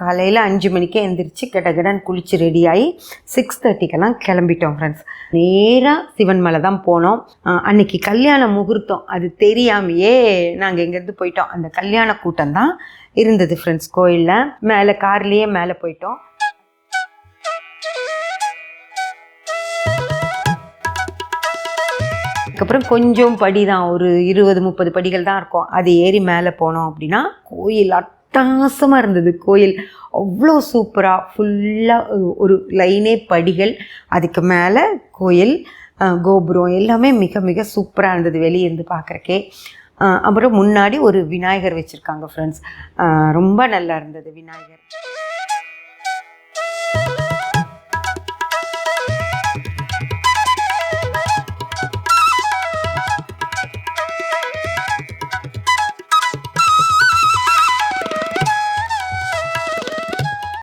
காலையில் அஞ்சு மணிக்கே எழுந்திரிச்சு கிடகிடன் குளிச்சு ரெடியாகி சிக்ஸ் தேர்ட்டிக்கெல்லாம் கிளம்பிட்டோம் ஃப்ரெண்ட்ஸ் நேராக சிவன் மலை தான் போனோம். அன்னைக்கு கல்யாண முகூர்த்தம். அது தெரியாமையே நாங்கள் இங்கேருந்து போயிட்டோம். அந்த கல்யாண கூட்டம் தான் இருந்தது ஃப்ரெண்ட்ஸ் கோயிலில். மேலே கார்லேயே மேலே போயிட்டோம். அதுக்கப்புறம் கொஞ்சம் படி தான் ஒரு இருபது முப்பது படிகள் தான் இருக்கும். அது ஏறி மேலே போனோம் அப்படின்னா கோயில் அட்டாசமாக இருந்தது கோயில். அவ்வளோ சூப்பராக ஃபுல்லாக ஒரு லைனே படிகள் அதுக்கு மேலே கோயில் கோபுரம் எல்லாமே மிக மிக சூப்பராக இருந்தது வெளியே இருந்து பார்க்குறக்கே அப்புறம் முன்னாடி ஒரு விநாயகர் வச்சுருக்காங்க ஃப்ரெண்ட்ஸ் ரொம்ப நல்லா இருந்தது விநாயகர்.